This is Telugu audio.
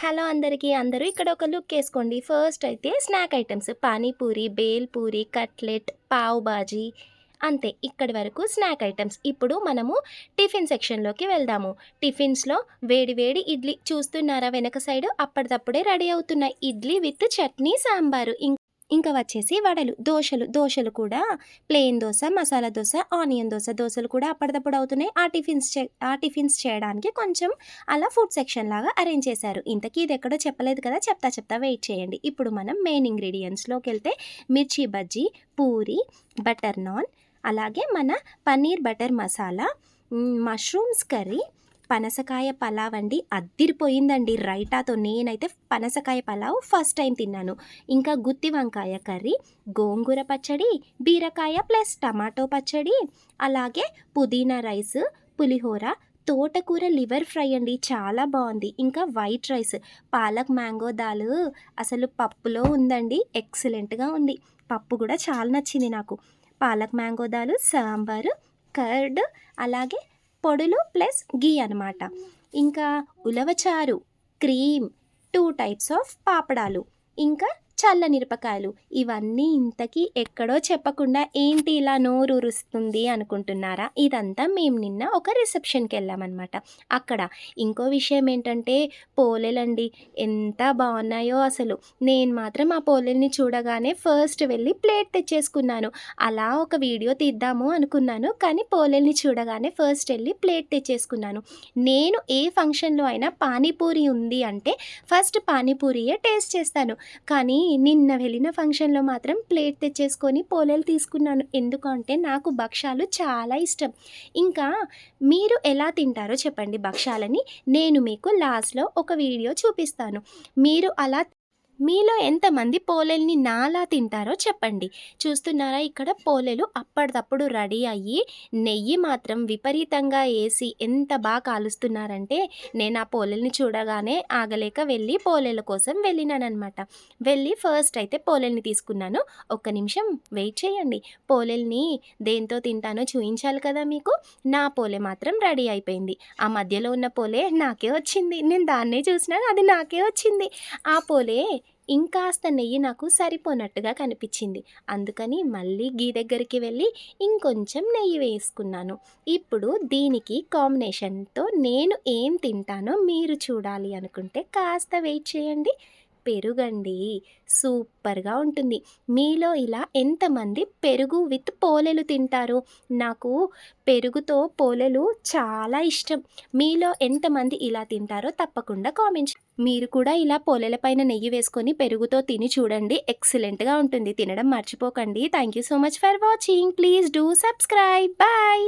హలో అందరికీ అందరూ ఇక్కడ ఒక లుక్ వేసుకోండి. ఫస్ట్ అయితే snack items. Panipuri bhelpuri cutlet pav bhaji అంతే. ఇక్కడి వరకు స్నాక్ ఐటమ్స్. ఇప్పుడు మనము టిఫిన్ సెక్షన్లోకి వెళ్దాము. టిఫిన్స్లో వేడి వేడి ఇడ్లీ. చూస్తున్నారా వెనక సైడ్? అప్పటిదప్పుడే రెడీ అవుతున్నాయి ఇడ్లీ విత్ చట్నీ సాంబారు. ఇం- ఇంకా వచ్చేసి వడలు దోశలు దోశలు కూడా ప్లెయిన్ దోశ మసాలా దోశ ఆనియన్ దోశ దోశలు కూడా అప్పటిదప్పుడు అవుతున్నాయి. ఆ టిఫిన్స్ చే ఆ టిఫిన్స్ చేయడానికి కొంచెం అలా ఫుడ్ సెక్షన్ లాగా అరేంజ్ చేశారు. ఇంతకీ ఇది ఎక్కడో చెప్పలేదు కదా చెప్తా చెప్తా వెయిట్ చేయండి. ఇప్పుడు మనం మెయిన్ ఇంగ్రీడియంట్స్లోకి వెళ్తే మిర్చి బజ్జీ పూరి బటర్ నాన్ అలాగే మన paneer butter masala mushrooms curry పనసకాయ పలావ్ అండి. అద్దిరిపోయిందండి రైటాతో నేనైతే పనసకాయ పలావ్ ఫస్ట్ టైం తిన్నాను. ఇంకా గుత్తి వంకాయ కర్రీ గోంగూర పచ్చడి బీరకాయ ప్లస్ టమాటో పచ్చడి అలాగే పుదీనా రైస్ పులిహోర తోటకూర లివర్ ఫ్రై అండి. చాలా బాగుంది. ఇంకా white rice palak mango dal అసలు పప్పులో ఉందండి. ఎక్సలెంట్గా ఉంది. పప్పు కూడా చాలా నచ్చింది నాకు. పాలక్ మ్యాంగో దాల్ సాంబారు కర్డ్ అలాగే పొడులు ప్లస్ గీ అనమాట ఇంకా ఉలవచారు క్రీమ్ టూ టైప్స్ ఆఫ్ పాపడాలు. ఇంకా చల్ల మిరపకాయలు. ఇవన్నీ ఇంతకీ ఎక్కడో చెప్పకుండా ఏంటి ఇలా నోరు ఉరుస్తుంది అనుకుంటున్నారా? ఇదంతా మేము నిన్న ఒక రిసెప్షన్కి వెళ్ళామన్నమాట. అక్కడ ఇంకో విషయం ఏంటంటే పోలేలండి. ఎంత బాగున్నాయో అసలు. నేను మాత్రం ఆ పోలేల్ని చూడగానే ఫస్ట్ వెళ్ళి ప్లేట్ తెచ్చేసుకున్నాను. అలా ఒక వీడియో తీద్దాము అనుకున్నాను. కానీ పోలేల్ని చూడగానే ఫస్ట్ వెళ్ళి ప్లేట్ తెచ్చేసుకున్నాను. నేను ఏ ఫంక్షన్లో అయినా పానీపూరి ఉంది అంటే ఫస్ట్ పానీపూరియే టేస్ట్ చేస్తాను. కానీ నిన్న వెళ్ళిన ఫంక్షన్లో మాత్రం ప్లేట్ తెచ్చేసుకొని పోలేలు తీసుకున్నాను. ఎందుకంటే నాకు భక్షాలు చాలా ఇష్టం. ఇంకా మీరు ఎలా తింటారో చెప్పండి భక్షాలని నేను మీకు లాస్ట్లో ఒక వీడియో చూపిస్తాను. మీరు అలా మీలో ఎంతమంది పోలేల్ని నాలా తింటారో చెప్పండి. చూస్తున్నారా ఇక్కడ? పోలేలు అప్పటిదప్పుడు రెడీ అయ్యి నెయ్యి మాత్రం విపరీతంగా వేసి ఎంత బాగా కాలుస్తున్నారంటే నేను ఆ పోలేల్ని చూడగానే ఆగలేక వెళ్ళి పోలేల కోసం వెళ్ళినానమాట వెళ్ళి ఫస్ట్ అయితే పోలేల్ని తీసుకున్నాను. ఒక్క నిమిషం వెయిట్ చేయండి. పోలేల్ని దేంతో తింటానో చూపించాలి కదా మీకు? నా పోలే మాత్రం రెడీ అయిపోయింది. ఆ మధ్యలో ఉన్న పోలే నాకే వచ్చింది. నేను దాన్నే చూసినాను అది నాకే వచ్చింది. ఆ పోలే ఇంకాస్త నెయ్యి నాకు సరిపోనట్టుగా కనిపించింది. అందుకని మళ్ళీ గీ దగ్గరికి వెళ్ళి ఇంకొంచెం నెయ్యి వేసుకున్నాను. ఇప్పుడు దీనికి కాంబినేషన్తో నేను ఏం తింటానో మీరు చూడాలి అనుకుంటే కాస్త వెయిట్ చేయండి. పెరుగండి. సూపర్గా ఉంటుంది. మీలో ఇలా ఎంతమంది పెరుగు విత్ పోలేలు తింటారు? నాకు పెరుగుతో పోలేలు చాలా ఇష్టం. మీలో ఎంతమంది ఇలా తింటారో తప్పకుండా కామెంట్ మీరు కూడా ఇలా పోలేల పైన నెయ్యి వేసుకొని పెరుగుతో తిని చూడండి. ఎక్సలెంట్గా ఉంటుంది. తినడం మర్చిపోకండి. Thank you so much for watching. Please do subscribe. Bye.